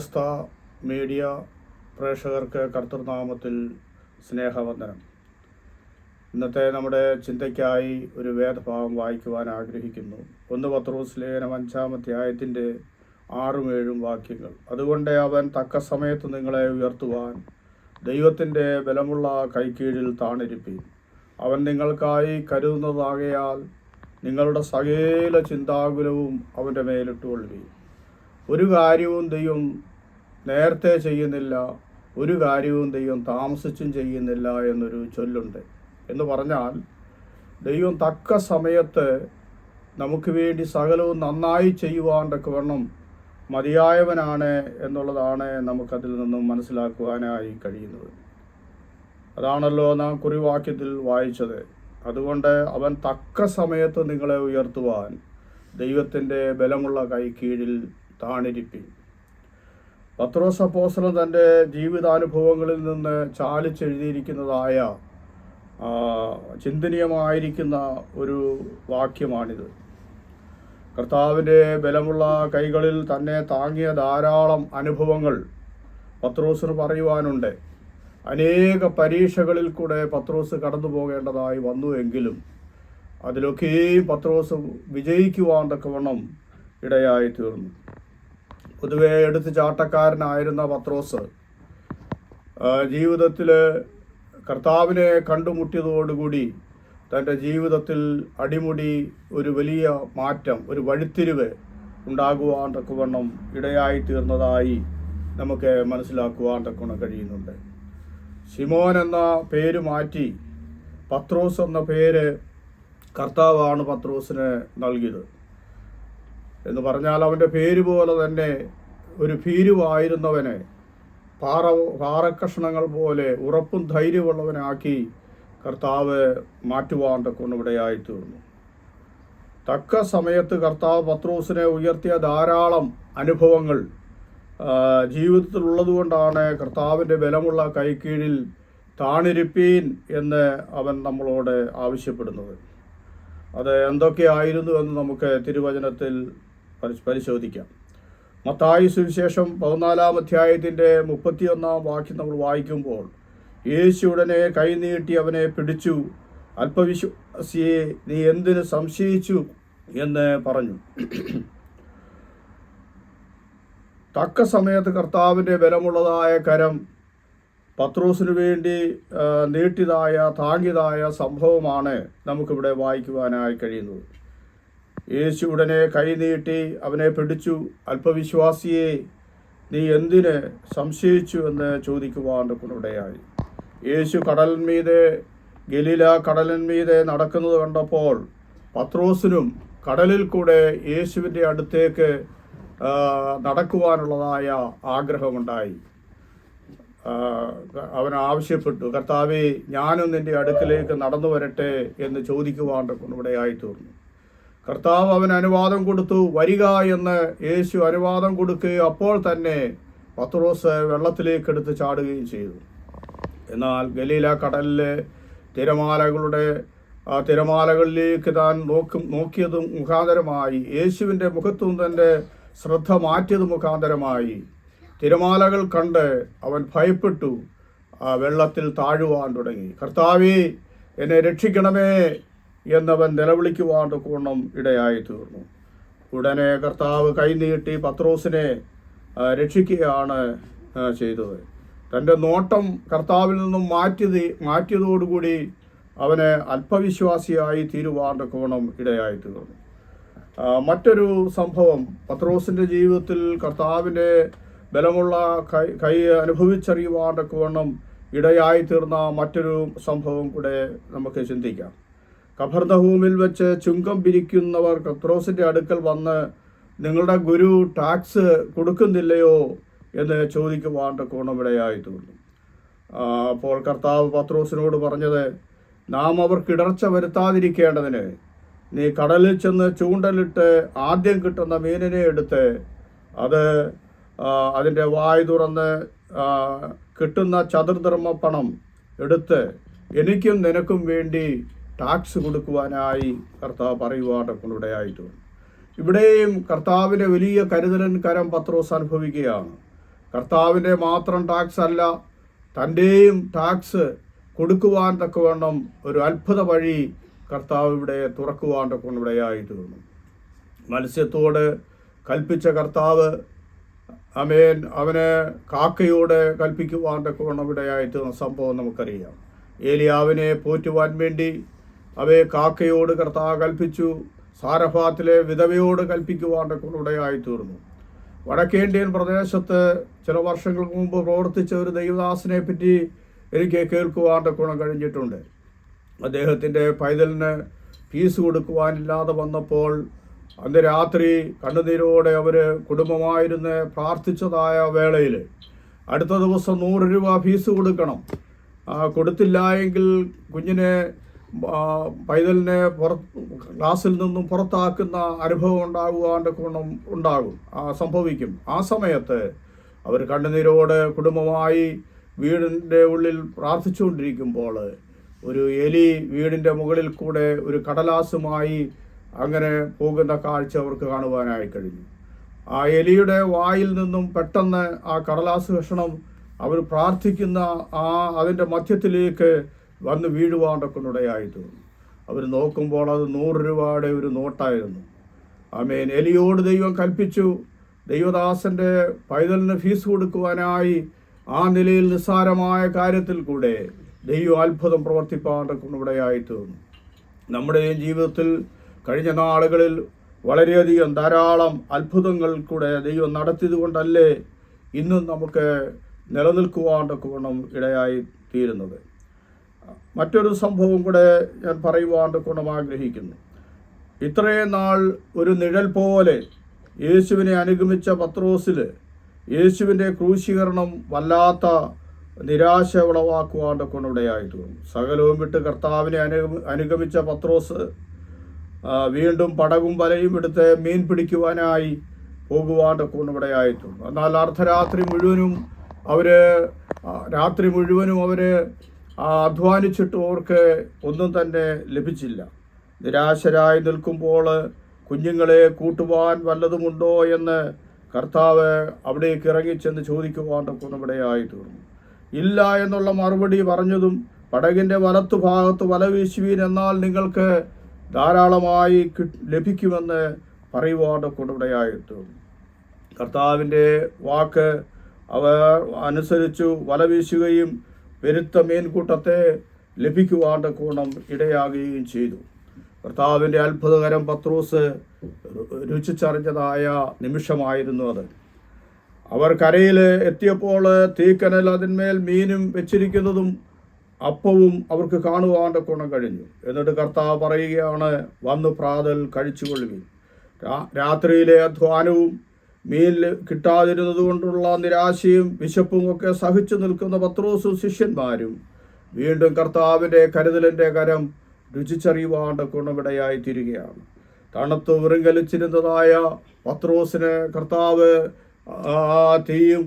ബെതസ്ത media പ്രേക്ഷകർക്ക് കർത്തൃനാമത്തിൽ സ്നേഹവന്ദനം. ഇന്നത്തെ നമ്മുടെ ചിന്തയ്ക്കായി ഒരു വേദഭാവം വായിക്കുവാൻ ആഗ്രഹിക്കുന്നു. ഒന്ന് പത്രോസ് ലേഖനം അഞ്ചാം അധ്യായത്തിന്റെ ആറും ഏഴും വാക്യങ്ങൾ. അതുകൊണ്ട് അവൻ തക്ക സമയത്ത് നിങ്ങളെ ഉയർത്തുവാൻ ദൈവത്തിന്റെ ബലമുള്ള കൈക്കീഴിൽ താണിരുപ്പി അവൻ നിങ്ങൾക്കായി കരുതുന്നതാകയാൽ നിങ്ങളുടെ സകല ചിന്താകുലവും അവന്റെ മേലിട്ടുകൊള്ളുകയും ഒരു കാര്യവും ദൈവം നേരത്തെ ചെയ്യുന്നില്ല ഒരു കാര്യവും ദൈവം താമസിച്ചും ചെയ്യുന്നില്ല എന്നൊരു ചൊല്ലുണ്ട്. എന്ന് പറഞ്ഞാൽ ദൈവം തക്ക സമയത്ത് നമുക്ക് വേണ്ടി സകലവും നന്നായി ചെയ്യുവാൻ തക്കവണ്ണം മതിയായവനാണ് എന്നുള്ളതാണ് നമുക്കതിൽ നിന്നും മനസ്സിലാക്കുവാനായി കഴിയുന്നത്. അതാണല്ലോ നാം കുറിവാക്യത്തിൽ വായിച്ചത്. അതുകൊണ്ട് അവൻ തക്ക സമയത്ത് നിങ്ങളെ ഉയർത്തുവാൻ ദൈവത്തിന്റെ ബലമുള്ള കൈ കീഴിൽ താണിരിപ്പി പത്രോസ് അപ്പോസ്തലൻ തന്റെ ജീവിതാനുഭവങ്ങളിൽ നിന്ന് ചാലിച്ചെഴുതിയിരിക്കുന്നതായ ചിന്തനീയമായിരിക്കുന്ന ഒരു വാക്യമാണിത്. കർത്താവിന്റെ ബലമുള്ള കൈകളിൽ തന്നെ താങ്ങിയ ധാരാളം അനുഭവങ്ങൾ പത്രോസിന് പറയുവാനുണ്ട്. അനേക പരീക്ഷകളിൽ കൂടെ പത്രോസ് കടന്നു പോകേണ്ടതായി വന്നു എങ്കിലും അതിലൊക്കെയും പത്രോസ് വിജയിക്കുവാൻ തക്കവണ്ണം ഇടയായി തീർന്നു പൊതുവെ എടുത്തു ചാട്ടക്കാരനായിരുന്ന പത്രോസ് ജീവിതത്തിൽ കർത്താവിനെ കണ്ടുമുട്ടിയതോടുകൂടി തന്റെ ജീവിതത്തിൽ അടിമുടി ഒരു വലിയ മാറ്റം ഒരു വഴിത്തിരിവ് ഉണ്ടാകുവാൻ തക്കവണ്ണം ഇടയായി തീർന്നതായി നമുക്ക് മനസ്സിലാക്കുവാൻ തക്കവണ്ണം കഴിയുന്നുണ്ട്. ശിമോൻ എന്ന പേര് മാറ്റി പത്രോസ് എന്ന പേര് കർത്താവാണ് പത്രോസിന് നൽകിയത്. എന്ന് പറഞ്ഞാൽ അവന്റെ പേര് പോലെ തന്നെ ഒരു ഭീരുവായിരുന്നവനെ പാറ പാറക്കഷ്ണങ്ങൾ പോലെ ഉറപ്പും ധൈര്യമുള്ളവനാക്കി കർത്താവ് മാറ്റുവാൻ തക്കൊണ്ടിവിടെയായി തീർന്നു തക്ക സമയത്ത് കർത്താവ് പത്രോസിനെ ഉയർത്തിയ ധാരാളം അനുഭവങ്ങൾ ജീവിതത്തിലുള്ളതുകൊണ്ടാണ് കർത്താവിന്റെ ബലമുള്ള കൈക്കീഴിൽ താണിരിപ്പീൻ എന്ന് അവൻ നമ്മളോട് ആവശ്യപ്പെടുന്നത്. അത് എന്തൊക്കെയായിരുന്നു എന്ന് നമുക്ക് തിരുവചനത്തിൽ പരി- പരിശോധിക്കാം. മത്തായി സുവിശേഷം പതിനാലാം അധ്യായത്തിന്റെ മുപ്പത്തിയൊന്നാം വാക്യം നമ്മൾ വായിക്കുമ്പോൾ യേശു ഉടനെ കൈനീട്ടി അവനെ പിടിച്ചു. അല്പവിശ്വാസിയെ നീ എന്തിന് സംശയിച്ചു എന്ന് പറഞ്ഞു. തക്ക സമയത്ത് കർത്താവിന്റെ ബലമുള്ളതായ കരം പത്രോസിനു വേണ്ടി നീട്ടിയതായ താങ്ങിയതായ സംഭവമാണ് നമുക്കിവിടെ വായിക്കുവാനായി കഴിയുന്നത്. യേശു ഉടനെ കൈനീട്ടി അവനെ പിടിച്ചു. അല്പവിശ്വാസിയെ നീ എന്തിന് സംശയിച്ചു എന്ന് ചോദിക്കുവാൻ കുണുടയായി യേശു കടലിന്മീതെ ഗലീല കടലിന്മീതെ നടക്കുന്നത് കണ്ടപ്പോൾ പത്രോസിനും കടലിൽ കൂടെ യേശുവിന്റെ അടുത്തേക്ക് നടക്കുവാനുള്ളതായ ആഗ്രഹമുണ്ടായി. അവൻ ആവശ്യപ്പെട്ടു കർത്താവേ ഞാനും നിന്റെ അടുക്കിലേക്ക് നടന്നു വരട്ടെ എന്ന് ചോദിക്കുവാൻ ഇവിടെയായി തീർന്നു. കർത്താവ് അവന് അനുവാദം കൊടുത്തു വരിക എന്ന് യേശു അനുവാദം കൊടുക്കുകയും അപ്പോൾ തന്നെ പത്രോസ് വെള്ളത്തിലേക്ക് എടുത്ത് ചാടുകയും ചെയ്തു. എന്നാൽ ഗലീല കടലിലെ തിരമാലകളുടെ ആ തിരമാലകളിലേക്ക് താൻ നോക്കും നോക്കിയതും മുഖാന്തരമായി യേശുവിന്റെ മുഖത്തും തന്റെ ശ്രദ്ധ മാറ്റിയത് മുഖാന്തരമായി. തിരമാലകൾ കണ്ട് അവൻ ഭയപ്പെട്ടു ആ വെള്ളത്തിൽ താഴുവാൻ തുടങ്ങി. കർത്താവേ എന്നെ രക്ഷിക്കണമേ എന്നവൻ നിലവിളിക്കുവാൻ കൂണം ഇടയായി തീർന്നു ഉടനെ കർത്താവ് കൈനീട്ടി പത്രോസിനെ രക്ഷിക്കുകയാണ് ചെയ്തത്. തന്റെ നോട്ടം കർത്താവിൽ നിന്നും മാറ്റിയത് മാറ്റിയതോടുകൂടി അവന് അല്പവിശ്വാസിയായി തീരുവാൻ കോണം ഇടയായി തീർന്നു മറ്റൊരു സംഭവം പത്രോസിന്റെ ജീവിതത്തിൽ കർത്താവിന്റെ ബലമുള്ള കൈ കൈ അനുഭവിച്ചറിയുവാൻ കോണം ഇടയായി തീർന്ന മറ്റൊരു സംഭവം കൂടെ നമുക്ക് ചിന്തിക്കാം. കഫർദഹൂമിൽ വെച്ച് ചുങ്കം പിരിക്കുന്നവർ പത്രോസിന്റെ അടുക്കൽ വന്ന് നിങ്ങളുടെ ഗുരു ടാക്സ് കൊടുക്കുന്നില്ലയോ എന്ന് ചോദിക്കുവാൻ കോണമിടയായി തീർന്നു. അപ്പോൾ കർത്താവ് പത്രോസിനോട് പറഞ്ഞത് നാം അവർക്ക് ഇടർച്ച വരുത്താതിരിക്കേണ്ടതിന് നീ കടലിൽ ചെന്ന് ചൂണ്ടലിട്ട് ആദ്യം കിട്ടുന്ന മീനിനെ എടുത്ത് അത് അതിന്റെ വായ് തുറന്ന് കിട്ടുന്ന ചതുർധർമ്മ പണം എടുത്ത് എനിക്കും നിനക്കും വേണ്ടി ടാക്സ് കൊടുക്കുവാനായി കർത്താവ് പറയുവാനൊക്കെ ഇവിടെയും കർത്താവിന്റെ വലിയ കരുതലൻ കരം പത്രോസ് അനുഭവിക്കുകയാണ്. കർത്താവിന്റെ മാത്രം ടാക്സ് അല്ല തന്റെയും ടാക്സ് കൊടുക്കുവാൻ തക്കവണ്ണം ഒരു അത്ഭുത വഴി കർത്താവ് ഇവിടെ തുറക്കുവാൻ തക്കവണ്ണം തീർന്നു മത്സ്യത്തോട് കൽപ്പിച്ച കർത്താവ് അമേൻ അവനെ കാക്കയോട് കൽപ്പിക്കുവാൻ തക്കവണ്ണം തീർന്ന സംഭവം നമുക്കറിയാം. ഏലിയാവിനെ പോറ്റുവാൻ വേണ്ടി അവയെ കാക്കയോട് കർത്താവ് കൽപ്പിച്ചു സാരഫാത്തിലെ വിധവയോട് കൽപ്പിക്കുവാന്റെ തക്കവണ്ണം തീർന്നു വടക്കേന്ത്യൻ പ്രദേശത്ത് ചില വർഷങ്ങൾക്ക് മുമ്പ് പ്രവർത്തിച്ച ഒരു ദൈവദാസിനെ പറ്റി എനിക്ക് കേൾക്കുവാന്റെ ഗുണം കഴിഞ്ഞിട്ടുണ്ട്. അദ്ദേഹത്തിന്റെ പൈതലിന് ഫീസ് കൊടുക്കുവാനില്ലാതെ വന്നപ്പോൾ അന്ന് രാത്രി കണ്ണുനീരോടെ അവർ കുടുംബമായിരുന്ന് പ്രാർത്ഥിച്ചതായ വേളയിൽ അടുത്ത ദിവസം നൂറ് രൂപ ഫീസ് കൊടുക്കണം. കൊടുത്തില്ല എങ്കിൽ കുഞ്ഞിനെ പൈതലിനെ പുറത്ത് ക്ലാസ്സിൽ നിന്നും പുറത്താക്കുന്ന അനുഭവം ഉണ്ടാകുവാന്റെ ഗുണം ഉണ്ടാകും സംഭവിക്കും. ആ സമയത്ത് അവർ കണ്ണുനീരോടെ കുടുംബമായി വീടിന്റെ ഉള്ളിൽ പ്രാർത്ഥിച്ചുകൊണ്ടിരിക്കുമ്പോൾ ഒരു എലി വീടിന്റെ മുകളിൽ കൂടെ ഒരു കടലാസുമായി അങ്ങനെ പോകുന്ന കാഴ്ച അവർക്ക് കാണുവാനായി കഴിഞ്ഞു. ആ എലിയുടെ വായിൽ നിന്നും പെട്ടെന്ന് ആ കടലാസ് കഷണം അവർ പ്രാർത്ഥിക്കുന്ന ആ അതിന്റെ മധ്യത്തിലേക്ക് വന്ന് വീഴുവാണ്ടൊക്കെയുടയായി തോന്നി അവർ നോക്കുമ്പോൾ അത് നൂറ് രൂപയുടെ ഒരു നോട്ടായിരുന്നു. ആമേൻ. എലിയോട് ദൈവം കൽപ്പിച്ചു. ദൈവദാസന്റെ പൈതലിന് ഫീസ് കൊടുക്കുവാനായി ആ നിലയിൽ നിസ്സാരമായ കാര്യത്തിൽ കൂടെ ദൈവം അത്ഭുതം പ്രവർത്തിപ്പാണ്ടൊക്കെയുടയായി തീർന്നു നമ്മുടെയും ജീവിതത്തിൽ കഴിഞ്ഞ നാളുകളിൽ വളരെയധികം ധാരാളം അത്ഭുതങ്ങൾ കൂടെ ദൈവം നടത്തിയത് കൊണ്ടല്ലേ ഇന്നും നമുക്ക് നിലനിൽക്കുവാണ്ടൊക്കെ ഇടയായി തീരുന്നത് മറ്റൊരു സംഭവം കൂടെ ഞാൻ പറയുവാണ്ട് ഗുണം ആഗ്രഹിക്കുന്നു. ഇത്രയും നാൾ ഒരു നിഴൽ പോലെ യേശുവിനെ അനുഗമിച്ച പത്രോസിൽ യേശുവിന്റെ ക്രൂശീകരണം വല്ലാത്ത നിരാശ ഉളവാക്കുവാണ്ട് കൊണ്ടിടയായി തീർന്നു സകലവും വിട്ട് കർത്താവിനെ അനുഗമ അനുഗമിച്ച പത്രോസ് വീണ്ടും പടകും വലയും എടുത്ത് മീൻ പിടിക്കുവാനായി പോകുവാണ്ട് കൊണ്ടിവിടെയായി തീർന്നു എന്നാൽ അർദ്ധരാത്രി മുഴുവനും അവർ രാത്രി മുഴുവനും അവർ ആ, അധ്വാനിച്ചിട്ട് അവർക്ക് ഒന്നും തന്നെ ലഭിച്ചില്ല. നിരാശരായി നിൽക്കുമ്പോൾ കുഞ്ഞുങ്ങളെ കൂട്ടുവാൻ വല്ലതുമുണ്ടോ എന്ന് കർത്താവ് അവിടേക്ക് ഇറങ്ങിച്ചെന്ന് ചോദിക്കുവാണ്ടൊക്കെ ഇവിടെയായി തീർന്നു ഇല്ല എന്നുള്ള മറുപടി പറഞ്ഞതും പടകിന്റെ വലത്തു ഭാഗത്ത് വല വീശുവീൻ എന്നാൽ നിങ്ങൾക്ക് ധാരാളമായി ലഭിക്കുമെന്ന് പറയുവാണ്ടൊക്കെ ഇവിടെയായി തീർന്നു കർത്താവിന്റെ വാക്ക് അവർ അനുസരിച്ചു വല വീശുകയും പെരുത്ത മേൽക്കൂട്ടത്തെ ലഭിക്കുവാണ്ട് കോണം ഇടയാകുകയും ചെയ്തു. കർത്താവിന്റെ അത്ഭുതകരം പത്രോസ് രുചിച്ചറിഞ്ഞതായ നിമിഷമായിരുന്നു അത്. അവർ കരയിൽ എത്തിയപ്പോൾ തീക്കനൽ അതിന്മേൽ മീനും വെച്ചിരിക്കുന്നതും അപ്പവും അവർക്ക് കാണുവാണ്ട് ഗുണം കഴിഞ്ഞു. എന്നിട്ട് കർത്താവ് പറയുകയാണ് വന്ന് പ്രാതൽ കഴിച്ചുകൊള്ളുകയും രാത്രിയിലെ അധ്വാനവും മീൻ കിട്ടാതിരുന്നത് കൊണ്ടുള്ള നിരാശയും വിശപ്പും ഒക്കെ സഹിച്ചു നിൽക്കുന്ന പത്രോസും ശിഷ്യന്മാരും വീണ്ടും കർത്താവിന്റെ കരുതലിന്റെ കരം രുചിച്ചറിയുവാണ്ട് ഗുണമിടയായി തീരുകയാണ്. തണുത്ത് വൃങ്കലിച്ചിരുന്നതായ പത്രോസിന് കർത്താവ് തീയും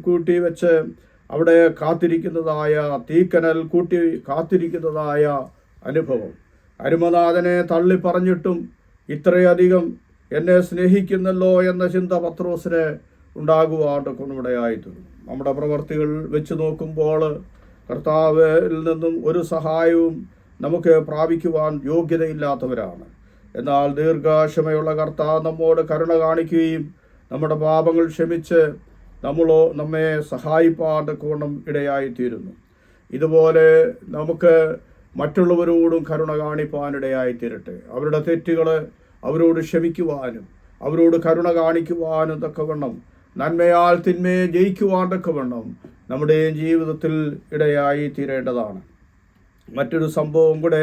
കൂട്ടി വെച്ച് അവിടെ കാത്തിരിക്കുന്നതായ തീക്കനൽ കൂട്ടി കാത്തിരിക്കുന്നതായ അനുഭവം. അരുമനാഥനെ തള്ളി പറഞ്ഞിട്ടും ഇത്രയധികം എന്നെ സ്നേഹിക്കുന്നല്ലോ എന്ന ചിന്ത പത്രോസിന് ഉണ്ടാകുവാണ്ട് കൊണ്ടിവിടെയായിട്ടുണ്ട് നമ്മുടെ പ്രവർത്തികൾ വെച്ച് നോക്കുമ്പോൾ കർത്താവിൽ നിന്നും ഒരു സഹായവും നമുക്ക് പ്രാപിക്കുവാൻ യോഗ്യതയില്ലാത്തവരാണ്. എന്നാൽ ദീർഘക്ഷമയുള്ള കർത്താവ് നമ്മോട് കരുണ കാണിക്കുകയും നമ്മുടെ പാപങ്ങൾ ക്ഷമിച്ച് നമ്മളോ നമ്മെ സഹായിപ്പാണ്ട് കോണം ഇടയായിത്തീരുന്നു. ഇതുപോലെ നമുക്ക് മറ്റുള്ളവരോടും കരുണ കാണിപ്പാനിടയായിത്തീരട്ടെ. അവരുടെ തെറ്റുകൾ അവരോട് ക്ഷമിക്കുവാനും അവരോട് കരുണ കാണിക്കുവാനും തക്കവണ്ണം നന്മയാൽ തിന്മയെ ജയിക്കുവാൻ തക്കവണ്ണം നമ്മുടെ ജീവിതത്തിൽ ഇടയായി തീരേണ്ടതാണ്. മറ്റൊരു സംഭവം കൂടെ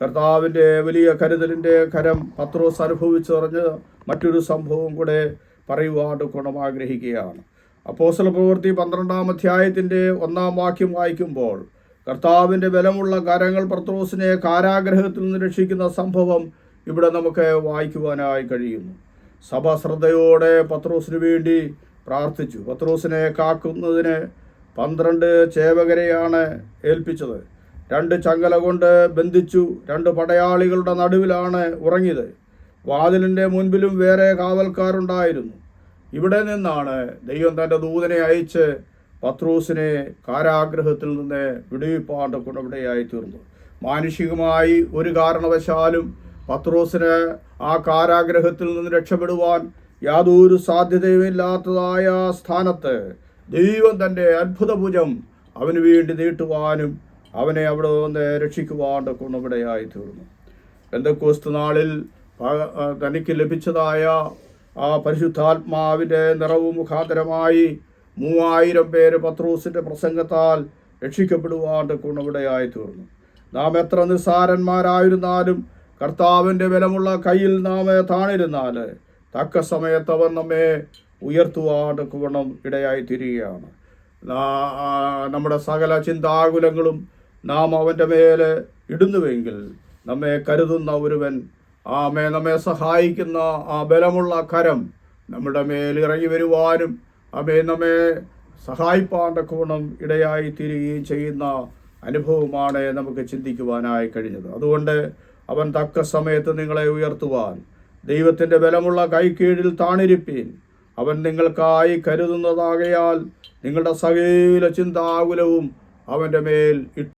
കർത്താവിന്റെ വലിയ കരുതലിന്റെ കരം പത്രോസ് അനുഭവിച്ചറിഞ്ഞ് മറ്റൊരു സംഭവം കൂടെ പറയുവാണ്ട് ഗുണം ആഗ്രഹിക്കുകയാണ്. അപ്പോസ്തല പ്രവൃത്തി പന്ത്രണ്ടാം അധ്യായത്തിന്റെ ഒന്നാം വാക്യം വായിക്കുമ്പോൾ കർത്താവിന്റെ ബലമുള്ള കരങ്ങൾ പത്രോസിനെ കാരാഗ്രഹത്തിൽ നിന്ന് രക്ഷിക്കുന്ന സംഭവം ഇവിടെ നമുക്ക് വായിക്കുവാനായി കഴിയുന്നു. സഭ ശ്രദ്ധയോടെ പത്രോസിന് വേണ്ടി പ്രാർത്ഥിച്ചു. പത്രോസിനെ കാക്കുന്നതിന് പന്ത്രണ്ട് ചേവകരെയാണ് ഏൽപ്പിച്ചത്. രണ്ട് ചങ്ങല കൊണ്ട് ബന്ധിച്ചു രണ്ട് പടയാളികളുടെ നടുവിലാണ് ഉറങ്ങിയത്. വാതിലിന്റെ മുൻപിലും വേറെ കാവൽക്കാരുണ്ടായിരുന്നു. ഇവിടെ നിന്നാണ് ദൈവം തന്റെ ദൂതനെ അയച്ച് പത്രൂസിനെ കാരാഗ്രഹത്തിൽ നിന്ന് വിടുവിപ്പാണ്ട് കൊണ്ടുവിടെയായി തീർന്നു മാനുഷികമായി ഒരു കാരണവശാലും പത്രോസിന് ആ കാരാഗ്രഹത്തിൽ നിന്ന് രക്ഷപ്പെടുവാൻ യാതൊരു സാധ്യതയുമില്ലാത്തതായ സ്ഥാനത്ത് ദൈവം തന്റെ അത്ഭുതഭുജം അവന് വേണ്ടി നീട്ടുവാനും അവനെ അവിടെ നിന്ന് രക്ഷിക്കുവാണ്ട് കുണവിടയായി തീർന്നു. എന്തൊക്കെ നാളിൽ തനിക്ക് ലഭിച്ചതായ ആ പരിശുദ്ധാത്മാവിന്റെ നിറവ് മുഖാന്തരമായി മൂവായിരം പേര് പത്രോസിന്റെ പ്രസംഗത്താൽ രക്ഷിക്കപ്പെടുവാണ്ട് കുണവിടയായി തീർന്നു. നാം എത്ര നിസ്സാരന്മാരായിരുന്നാലും കർത്താവിന്റെ ബലമുള്ള കയ്യിൽ നാം താണിരുന്നാൽ തക്ക സമയത്ത് അവൻ നമ്മെ ഉയർത്തുവാണ്ട് ഇടയായി തീരുകയാണ്. നമ്മുടെ സകല ചിന്താകുലങ്ങളും നാം അവന്റെ മേലെ ഇടുന്നുവെങ്കിൽ നമ്മെ കരുതുന്ന ഒരുവൻ ആമേ നമ്മെ സഹായിക്കുന്ന ആ ബലമുള്ള കരം നമ്മുടെ മേൽ ഇറങ്ങി വരുവാനും അമേ നമ്മെ സഹായിപ്പാണ്ടക്കുവണം ഇടയായി തീരുകയും ചെയ്യുന്ന അനുഭവമാണ് നമുക്ക് ചിന്തിക്കുവാനായി കഴിഞ്ഞത്. അതുകൊണ്ട് അവൻ തക്ക സമയത്ത് നിങ്ങളെ ഉയർത്തുവാൻ. ദൈവത്തിന്റെ ബലമുള്ള കൈക്കീഴിൽ താണിരിപ്പീൻ. അവൻ നിങ്ങൾക്കായി കരുതുന്നതാകയാൽ നിങ്ങളുടെ സകല ചിന്താകുലവും അവന്റെ മേൽ